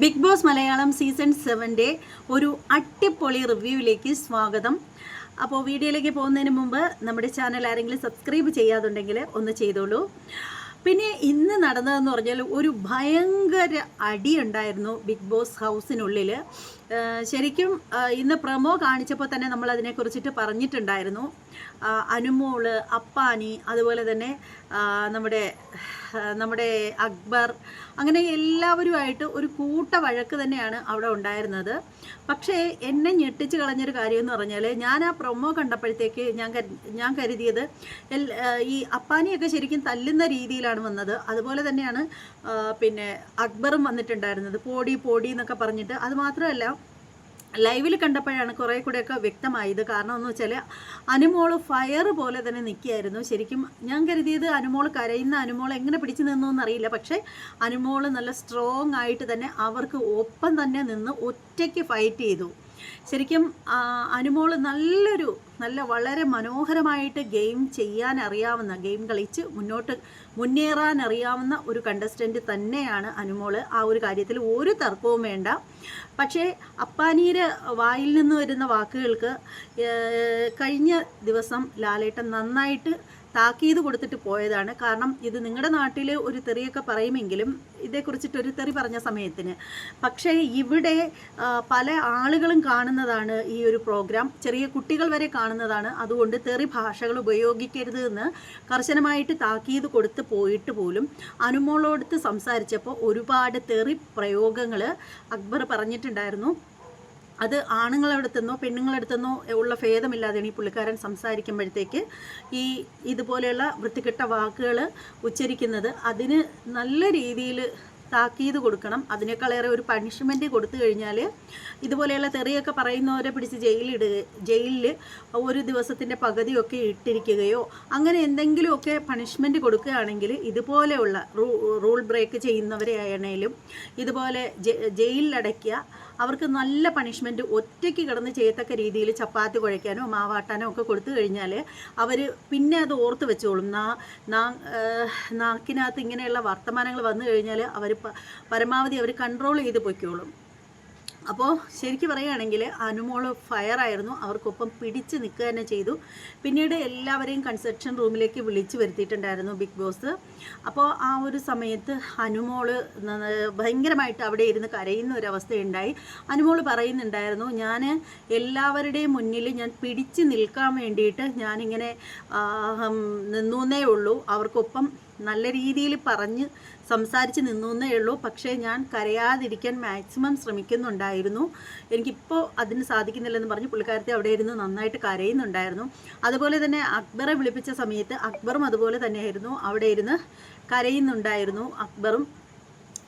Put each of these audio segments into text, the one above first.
Big Boss Malayalam season സെവന്റെ ഒരു അട്ടിപ്പൊളി റിവ്യൂവിലേക്ക് സ്വാഗതം. അപ്പോൾ വീഡിയോയിലേക്ക് പോകുന്നതിന് മുമ്പ് നമ്മുടെ ചാനൽ ആരെങ്കിലും സബ്സ്ക്രൈബ് ചെയ്യാതുണ്ടെങ്കിൽ ഒന്ന് ചെയ്തോളൂ. പിന്നെ ഇന്ന് നടന്നതെന്ന് പറഞ്ഞാൽ ഒരു ഭയങ്കര അടിയുണ്ടായിരുന്നു ബിഗ് ബോസ് ഹൗസിനുള്ളിൽ. ശരിക്കും ഇന്ന് പ്രമോ കാണിച്ചപ്പോൾ തന്നെ നമ്മൾ അതിനെക്കുറിച്ചിട്ട് പറഞ്ഞിട്ടുണ്ടായിരുന്നു. അനുമോൾ അപ്പാനി അതുപോലെ തന്നെ നമ്മുടെ നമ്മുടെ അക്ബർ അങ്ങനെ എല്ലാവരുമായിട്ട് ഒരു കൂട്ട വഴക്ക് തന്നെയാണ് അവിടെ ഉണ്ടായിരുന്നത്. പക്ഷേ എന്നെ ഞെട്ടിച്ച് കളഞ്ഞൊരു കാര്യം എന്ന് പറഞ്ഞാൽ ഞാൻ ആ പ്രൊമോ കണ്ടപ്പോഴത്തേക്ക് ഞാൻ ഞാൻ കരുതിയത് ഈ അപ്പാനിയൊക്കെ ശരിക്കും തല്ലുന്ന രീതിയിലാണ് വന്നത്. അതുപോലെ തന്നെയാണ് പിന്നെ അക്ബറും വന്നിട്ടുണ്ടായിരുന്നത്. പോടി പോടി എന്നൊക്കെ പറഞ്ഞിട്ട്. അത് മാത്രമല്ല ലൈവിൽ കണ്ടപ്പോഴാണ് കുറേ കൂടെയൊക്കെ വ്യക്തമായത്. കാരണം എന്ന് വെച്ചാൽ അനുമോൾ ഫയർ പോലെ തന്നെ നിൽക്കുകയായിരുന്നു. ശരിക്കും ഞാൻ കരുതിയത് അനുമോൾ കരയുന്ന അനുമോൾ എങ്ങനെ പിടിച്ചു നിന്നു എന്നറിയില്ല. പക്ഷേ അനുമോൾ നല്ല സ്ട്രോങ് ആയിട്ട് തന്നെ അവർക്ക് ഒപ്പം തന്നെ നിന്ന് ഒറ്റയ്ക്ക് ഫൈറ്റ് ചെയ്തു. ശരിക്കും അനുമോൾ നല്ലൊരു നല്ല വളരെ മനോഹരമായിട്ട് ഗെയിം ചെയ്യാൻ അറിയാവുന്ന ഗെയിം കളിച്ച് മുന്നോട്ട് മുന്നേറാൻ അറിയാവുന്ന ഒരു കണ്ടസ്റ്റന്റ് തന്നെയാണ് അനുമോൾ. ആ ഒരു കാര്യത്തിൽ ഒരു തർക്കവും വേണ്ട. പക്ഷേ അപ്പാനീര് വായിൽ നിന്ന് വരുന്ന വാക്കുകൾക്ക് കഴിഞ്ഞ ദിവസം ലാലേട്ടൻ നന്നായിട്ട് താക്കീത് കൊടുത്തിട്ട് പോയതാണ്. കാരണം ഇത് നിങ്ങളുടെ നാട്ടിൽ ഒരു തെറിയൊക്കെ പറയുമെങ്കിലും ഇതേക്കുറിച്ചിട്ട് ഒരു തെറി പറഞ്ഞ സമയത്തിന്. പക്ഷേ ഇവിടെ പല ആളുകളും കാണുന്നതാണ് ഈ ഒരു പ്രോഗ്രാം. ചെറിയ കുട്ടികൾ വരെ കാണുന്നതാണ്. അതുകൊണ്ട് തെറി ഭാഷകൾ ഉപയോഗിക്കരുത് എന്ന് കർശനമായിട്ട് താക്കീത് കൊടുത്ത് പോയിട്ട് പോലും അനുമോളോടുത്ത് സംസാരിച്ചപ്പോൾ ഒരുപാട് തെറി പ്രയോഗങ്ങൾ അക്ബർ പറഞ്ഞിട്ടുണ്ടായിരുന്നു. അത് ആണുങ്ങളടുത്തെന്നോ പെണ്ണുങ്ങളടുത്തെന്നോ ഉള്ള ഭേദമില്ലാതെയാണ് ഈ പുള്ളിക്കാരൻ സംസാരിക്കുമ്പോഴത്തേക്ക് ഈ ഇതുപോലെയുള്ള വൃത്തികെട്ട വാക്കുകൾ ഉച്ചരിക്കുന്നത്. അതിന് നല്ല രീതിയിൽ താക്കീത് കൊടുക്കണം. അതിനേക്കാളേറെ ഒരു പണിഷ്മെന്റ് കൊടുത്തു കഴിഞ്ഞാൽ ഇതുപോലെയുള്ള തെറിയൊക്കെ പറയുന്നവരെ പിടിച്ച് ജയിലിടുക ജയിലിൽ ഒരു ദിവസത്തിന്റെ പകുതിയൊക്കെ ഇട്ടിരിക്കുകയോ അങ്ങനെ എന്തെങ്കിലുമൊക്കെ പണിഷ്മെന്റ് കൊടുക്കുകയാണെങ്കിൽ ഇതുപോലെയുള്ള റൂൾ ബ്രേക്ക് ചെയ്യുന്നവരെ ആണെങ്കിലും ഇതുപോലെ ജയിലിലടയ്ക്കുക. അവർക്ക് നല്ല പണിഷ്മെന്റ് ഒറ്റയ്ക്ക് കിടന്ന് ചെയ്യത്തക്ക രീതിയിൽ ചപ്പാത്തി കുഴയ്ക്കാനോ മാവാട്ടാനോ ഒക്കെ കൊടുത്തു കഴിഞ്ഞാൽ അവർ പിന്നെ അത് ഓർത്ത് വെച്ചോളും. നാ നാക്കിനകത്ത് ഇങ്ങനെയുള്ള വർത്തമാനങ്ങൾ വന്നു കഴിഞ്ഞാൽ അവർ പരമാവധി അവർ കൺട്രോൾ ചെയ്ത് പൊയ്ക്കോളും. അപ്പോൾ ശരിക്കും പറയുകയാണെങ്കിൽ അനുമോൾ ഫയറായിരുന്നു അവർക്കൊപ്പം പിടിച്ച് നിൽക്കുക തന്നെ ചെയ്തു. പിന്നീട് എല്ലാവരെയും കൺസ്ട്രക്ഷൻ റൂമിലേക്ക് വിളിച്ചു വരുത്തിയിട്ടുണ്ടായിരുന്നു ബിഗ് ബോസ് അപ്പോൾ ആ ഒരു സമയത്ത് അനുമോൾ ഭയങ്കരമായിട്ട് അവിടെ ഇരുന്ന് കരയുന്ന ഒരവസ്ഥയുണ്ടായി അനുമോൾ പറയുന്നുണ്ടായിരുന്നു ഞാൻ എല്ലാവരുടെയും മുന്നിൽ ഞാൻ പിടിച്ച് നിൽക്കാൻ വേണ്ടിയിട്ട് ഞാനിങ്ങനെ നിന്നേ ഉള്ളൂ. അവർക്കൊപ്പം നല്ല രീതിയിൽ പറഞ്ഞ് സംസാരിച്ച് നിന്നേ ഉള്ളൂ. പക്ഷേ ഞാൻ കരയാതിരിക്കാൻ മാക്സിമം ശ്രമിക്കുന്നുണ്ടായിരുന്നു. എനിക്കിപ്പോൾ അതിന് സാധിക്കുന്നില്ലെന്ന് പറഞ്ഞ് പുള്ളിക്കാരത്തെ അവിടെ ഇരുന്ന് നന്നായിട്ട് കരയുന്നുണ്ടായിരുന്നു. അതുപോലെ തന്നെ അക്ബറെ വിളിപ്പിച്ച സമയത്ത് അക്ബറും അതുപോലെ തന്നെയായിരുന്നു. അവിടെ ഇരുന്ന് കരയുന്നുണ്ടായിരുന്നു അക്ബറും.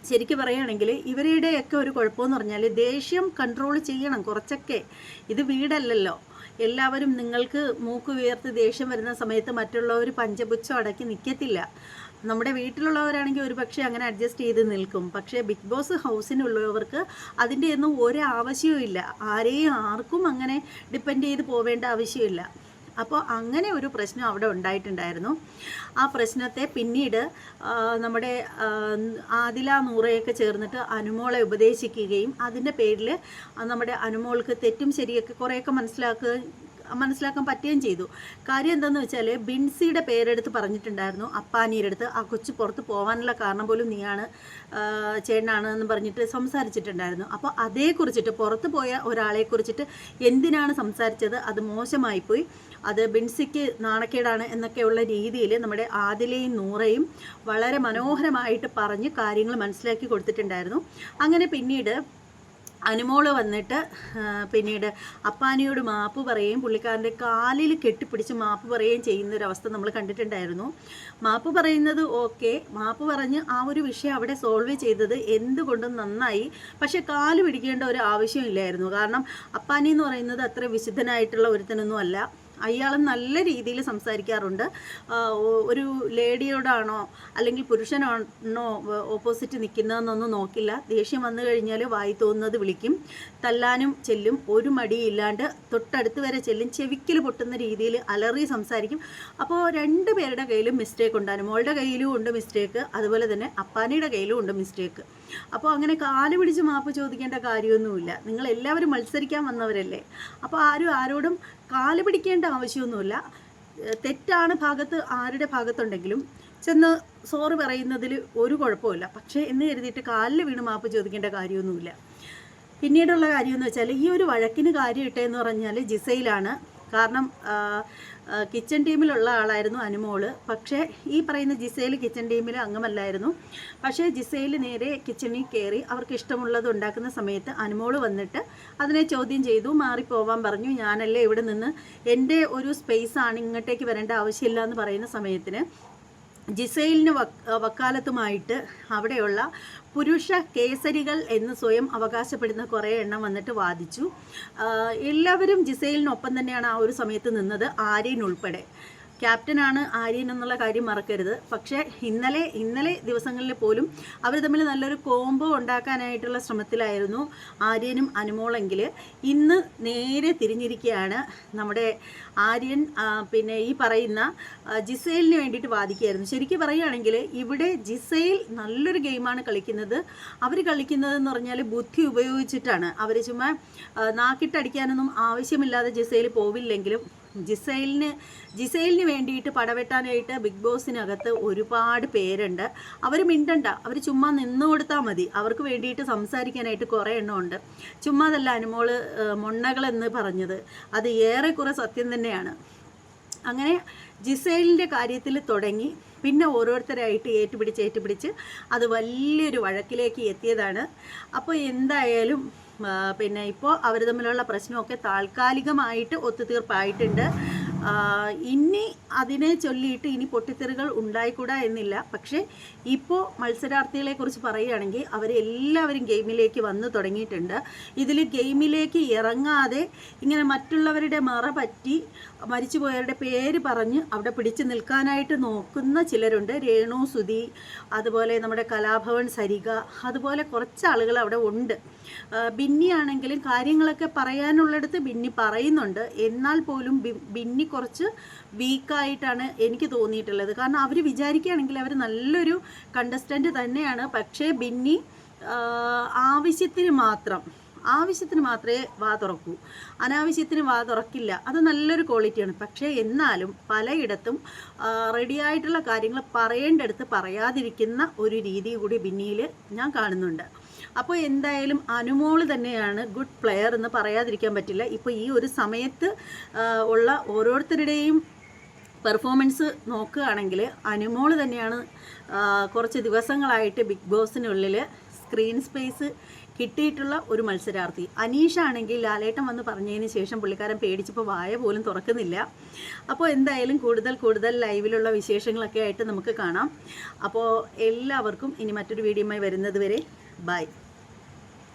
ശരിക്കും പറയുകയാണെങ്കിൽ ഇവരുടെയൊക്കെ ഒരു കുഴപ്പമെന്ന് പറഞ്ഞാൽ ദേഷ്യം കൺട്രോൾ ചെയ്യണം കുറച്ചൊക്കെ. ഇത് വീടല്ലല്ലോ. എല്ലാവരും നിങ്ങൾക്ക് മൂക്ക് ഉയർത്ത് ദേഷ്യം വരുന്ന സമയത്ത് മറ്റുള്ളവർ പഞ്ചപുച്ഛം അടക്കി നിൽക്കത്തില്ല നമ്മുടെ വീട്ടിലുള്ളവരാണെങ്കിൽ ഒരു പക്ഷേ അങ്ങനെ അഡ്ജസ്റ്റ് ചെയ്ത് നിൽക്കും. പക്ഷേ ബിഗ് ബോസ് ഹൗസിനുള്ളവർക്ക് അതിന്റെ ഒന്നും ഒരു ആവശ്യവും ഇല്ല ആരെയും ആർക്കും അങ്ങനെ ഡിപ്പെൻഡ് ചെയ്ത് പോവേണ്ട ആവശ്യമില്ല. അപ്പോൾ അങ്ങനെ ഒരു പ്രശ്നം അവിടെ ഉണ്ടായിട്ടുണ്ടായിരുന്നു. ആ പ്രശ്നത്തെ പിന്നീട് നമ്മുടെ ആദില നൂറയൊക്കെ ചേർന്നിട്ട് അനുമോളെ ഉപദേശിക്കുകയും അതിന്റെ പേരിൽ നമ്മുടെ അനുമോൾക്ക് തെറ്റും ശരിയൊക്കെ കുറേയൊക്കെ മനസ്സിലാക്കുക മനസ്സിലാക്കാൻ പറ്റുകയും ചെയ്തു. കാര്യം എന്താണെന്ന് വെച്ചാൽ ബിൻസിയുടെ പേരെടുത്ത് പറഞ്ഞിട്ടുണ്ടായിരുന്നു. അപ്പാനിയുടെ അടുത്ത് ആ കൊച്ചു പുറത്ത് പോകാനുള്ള കാരണം പോലും നീയാണ് ചേട്ടനാണ് എന്ന് പറഞ്ഞിട്ട് സംസാരിച്ചിട്ടുണ്ടായിരുന്നു. അപ്പോൾ അതേക്കുറിച്ചിട്ട് പുറത്ത് പോയ ഒരാളെ കുറിച്ചിട്ട് എന്തിനാണ് സംസാരിച്ചത്? അത് മോശമായിപ്പോയി അത് ബിൻസിക്ക് നാണക്കേടാണ് എന്നൊക്കെയുള്ള രീതിയിൽ നമ്മുടെ ആദിലയും നൂറയും വളരെ മനോഹരമായിട്ട് പറഞ്ഞ് കാര്യങ്ങൾ മനസ്സിലാക്കി കൊടുത്തിട്ടുണ്ടായിരുന്നു. അങ്ങനെ പിന്നീട് അനുമോൾ വന്നിട്ട് പിന്നീട് അപ്പാനിയോട് മാപ്പ് പറയുകയും പുള്ളിക്കാരന്റെ കാലിൽ കെട്ടിപ്പിടിച്ച് മാപ്പ് പറയുകയും ചെയ്യുന്ന ഒരു അവസ്ഥ നമ്മൾ കണ്ടിട്ടുണ്ടായിരുന്നു. മാപ്പ് പറയുന്നത് ഓക്കെ. മാപ്പ് പറഞ്ഞ് ആ ഒരു വിഷയം അവിടെ സോൾവ് ചെയ്തത് എന്തുകൊണ്ടും നന്നായി. പക്ഷെ കാൽ പിടിക്കേണ്ട ഒരു ആവശ്യമില്ലായിരുന്നു. കാരണം അപ്പാനി എന്ന് പറയുന്നത് അത്ര വിശുദ്ധനായിട്ടുള്ള ഒരുത്തനൊന്നും അല്ല. അയാൾ നല്ല രീതിയിൽ സംസാരിക്കാറുണ്ട്. ഒരു ലേഡിയോടാണോ അല്ലെങ്കിൽ പുരുഷനാണോ ഓപ്പോസിറ്റ് നിൽക്കുന്നതെന്നൊന്നും നോക്കില്ല. ദേഷ്യം വന്നു കഴിഞ്ഞാൽ വായി തോന്നുന്നത് വിളിക്കും. തല്ലാനും ചെല്ലും. ഒരു മടിയില്ലാണ്ട് തൊട്ടടുത്ത് വരെ ചെല്ലും. ചെവിക്കൽ പൊട്ടുന്ന രീതിയിൽ അലറി സംസാരിക്കും. അപ്പോൾ രണ്ട് പേരുടെ കയ്യിലും മിസ്റ്റേക്ക് ഉണ്ടാകും. മോളുടെ കയ്യിലും ഉണ്ട് മിസ്റ്റേക്ക് അതുപോലെ തന്നെ അപ്പാനിയുടെ കയ്യിലും ഉണ്ട് മിസ്റ്റേക്ക് അപ്പോൾ അങ്ങനെ കാൽ പിടിച്ച് മാപ്പ് ചോദിക്കേണ്ട കാര്യമൊന്നുമില്ല. നിങ്ങൾ എല്ലാവരും മത്സരിക്കാൻ വന്നവരല്ലേ? അപ്പോൾ ആരും ആരോടും കാൽ പിടിക്കേണ്ട ആവശ്യമൊന്നുമില്ല. തെറ്റാണ് ഭാഗത്ത് ആരുടെ ഭാഗത്തുണ്ടെങ്കിലും ചെന്ന് സോറ് പറയുന്നതിൽ ഒരു കുഴപ്പമില്ല പക്ഷേ എന്ന് കരുതിയിട്ട് കാലിൽ വീണ് മാപ്പ് ചോദിക്കേണ്ട കാര്യമൊന്നുമില്ല. പിന്നീടുള്ള കാര്യമെന്ന് വെച്ചാൽ ഈ ഒരു വഴക്കിന് കാര്യം ഇട്ടേന്ന് പറഞ്ഞാൽ ജിസയിലാണ്. കാരണം കിച്ചൺ ടീമിലുള്ള ആളായിരുന്നു അനുമോൾ. പക്ഷേ ഈ പറയുന്ന ജിസയിൽ കിച്ചൺ ടീമിൽ അംഗമല്ലായിരുന്നു. പക്ഷേ ജിസയിൽ നേരെ കിച്ചണിൽ കയറി അവർക്ക് ഇഷ്ടമുള്ളത് ഉണ്ടാക്കുന്ന സമയത്ത് അനുമോൾ വന്നിട്ട് അതിനെ ചോദ്യം ചെയ്തു. മാറിപ്പോവാൻ പറഞ്ഞു. ഞാനല്ലേ ഇവിടെ നിന്ന് എന്റെ ഒരു സ്പേസ് ആണ് ഇങ്ങോട്ടേക്ക് വരേണ്ട ആവശ്യമില്ല എന്ന് പറയുന്ന സമയത്തിന് ജിസൈലിന് വക്ക് വക്കാലത്തുമായിട്ട് അവിടെയുള്ള പുരുഷ കേസരികൾ എന്ന് സ്വയം അവകാശപ്പെടുന്ന കുറേ എണ്ണം വന്നിട്ട് വാദിച്ചു. എല്ലാവരും ജിസൈലിനൊപ്പം തന്നെയാണ് ആ ഒരു സമയത്ത് നിന്നത് ആര്യൻ ഉൾപ്പെടെ. ക്യാപ്റ്റനാണ് ആര്യൻ എന്നുള്ള കാര്യം മറക്കരുത്. പക്ഷേ ഇന്നലെ ഇന്നലെ ദിവസങ്ങളിൽ പോലും അവർ തമ്മിൽ നല്ലൊരു കോംബോ ഉണ്ടാക്കാനായിട്ടുള്ള ശ്രമത്തിലായിരുന്നു ആര്യനും അനുമോളെങ്കിൽ ഇന്ന് നേരെ തിരിഞ്ഞിരിക്കുകയാണ് നമ്മുടെ ആര്യൻ പിന്നെ ഈ പറയുന്ന ജിസൈലിന് വേണ്ടിയിട്ട് വാദിക്കുകയായിരുന്നു. ശരിക്കും പറയുകയാണെങ്കിൽ ഇവിടെ ജിസൈൽ നല്ലൊരു ഗെയിമാണ് കളിക്കുന്നത്. അവർ കളിക്കുന്നതെന്ന് പറഞ്ഞാൽ ബുദ്ധി ഉപയോഗിച്ചിട്ടാണ്. അവർ ചുമ്മാ നാക്കിട്ടടിക്കാനൊന്നും ആവശ്യമില്ലാതെ ജിസൈൽ പോവില്ലെങ്കിലും ജിസൈലിന് ജിസൈലിന് വേണ്ടിയിട്ട് പടവെട്ടാനായിട്ട് ബിഗ് ബോസിനകത്ത് ഒരുപാട് പേരുണ്ട്. അവർ മിണ്ടണ്ട. അവർ ചുമ്മാ നിന്ന് കൊടുത്താൽ മതി. അവർക്ക് വേണ്ടിയിട്ട് സംസാരിക്കാനായിട്ട് കുറേ എണ്ണമുണ്ട് ചുമ്മാ അതല്ല അനുമോൾ മുണ്ണകളെന്ന് പറഞ്ഞത്. അത് ഏറെക്കുറെ സത്യം തന്നെയാണ്. അങ്ങനെ ജിസൈലിന്റെ കാര്യത്തിൽ തുടങ്ങി. പിന്നെ ഓരോരുത്തരായിട്ട് ഏറ്റുപിടിച്ച് ഏറ്റുപിടിച്ച് അത് വലിയൊരു വഴക്കിലേക്ക് എത്തിയതാണ്. അപ്പോൾ എന്തായാലും പിന്നെ ഇപ്പോൾ അവർ തമ്മിലുള്ള പ്രശ്നമൊക്കെ താൽക്കാലികമായിട്ട് ഒത്തുതീർപ്പായിട്ടുണ്ട്. ഇനി അതിനെ ചൊല്ലിയിട്ട് ഇനി പൊട്ടിത്തെറികൾ ഉണ്ടായിക്കൂടാ എന്നില്ല. പക്ഷേ ഇപ്പോൾ മത്സരാർത്ഥികളെ കുറിച്ച് പറയുകയാണെങ്കിൽ അവരെല്ലാവരും ഗെയിമിലേക്ക് വന്നു തുടങ്ങിയിട്ടുണ്ട്. ഇതിൽ ഗെയിമിലേക്ക് ഇറങ്ങാതെ ഇങ്ങനെ മറ്റുള്ളവരുടെ മറ പറ്റി മരിച്ചുപോയവരുടെ പേര് പറഞ്ഞ് അവിടെ പിടിച്ചു നിൽക്കാനായിട്ട് നോക്കുന്ന ചിലരുണ്ട്. രേണു സുധി അതുപോലെ നമ്മുടെ കലാഭവൻ സരിക അതുപോലെ കുറച്ച് ആളുകൾ അവിടെ ഉണ്ട്. ബിന്നിയാണെങ്കിലും കാര്യങ്ങളൊക്കെ പറയാനുള്ളിടത്ത് ബിന്നി പറയുന്നുണ്ട്. എന്നാൽ പോലും ബിന്നി കുറച്ച് വീക്കായിട്ടാണ് എനിക്ക് തോന്നിയിട്ടുള്ളത്. കാരണം അവർ വിചാരിക്കുകയാണെങ്കിൽ അവർ നല്ലൊരു കണ്ടസ്റ്റന്റ് തന്നെയാണ്. പക്ഷേ ബിന്നി ആവശ്യത്തിന് മാത്രം ആവശ്യത്തിന് മാത്രമേ വാ തുറക്കൂ. അനാവശ്യത്തിന് വാ തുറക്കില്ല. അത് നല്ലൊരു ക്വാളിറ്റിയാണ് പക്ഷേ എന്നാലും പലയിടത്തും റെഡിയായിട്ടുള്ള കാര്യങ്ങൾ പറയേണ്ടടുത്ത് പറയാതിരിക്കുന്ന ഒരു രീതി കൂടി ബിന്നിയിൽ ഞാൻ കാണുന്നുണ്ട്. അപ്പോൾ എന്തായാലും അനുമോൾ തന്നെയാണ് ഗുഡ് പ്ലെയർ എന്ന് പറയാതിരിക്കാൻ പറ്റില്ല. ഇപ്പോൾ ഈ ഒരു സമയത്ത് ഉള്ള ഓരോരുത്തരുടെയും പെർഫോമൻസ് നോക്കുകയാണെങ്കിൽ അനുമോൾ തന്നെയാണ് കുറച്ച് ദിവസങ്ങളായിട്ട് ബിഗ് ബോസിനുള്ളിൽ സ്ക്രീൻ സ്പേസ് കിട്ടിയിട്ടുള്ള ഒരു മത്സരാർത്ഥി. അനീഷ ആണെങ്കിൽ ലാലേട്ടൻ വന്ന് പറഞ്ഞതിന് ശേഷം പുള്ളിക്കാരൻ പേടിച്ചപ്പോൾ വായ പോലും തുറക്കുന്നില്ല. അപ്പോൾ എന്തായാലും കൂടുതൽ കൂടുതൽ ലൈവിലുള്ള വിശേഷങ്ങളൊക്കെ ആയിട്ട് നമുക്ക് കാണാം. അപ്പോൾ എല്ലാവർക്കും ഇനി മറ്റൊരു വീഡിയോയുമായി വരുന്നത് വരെ Bye.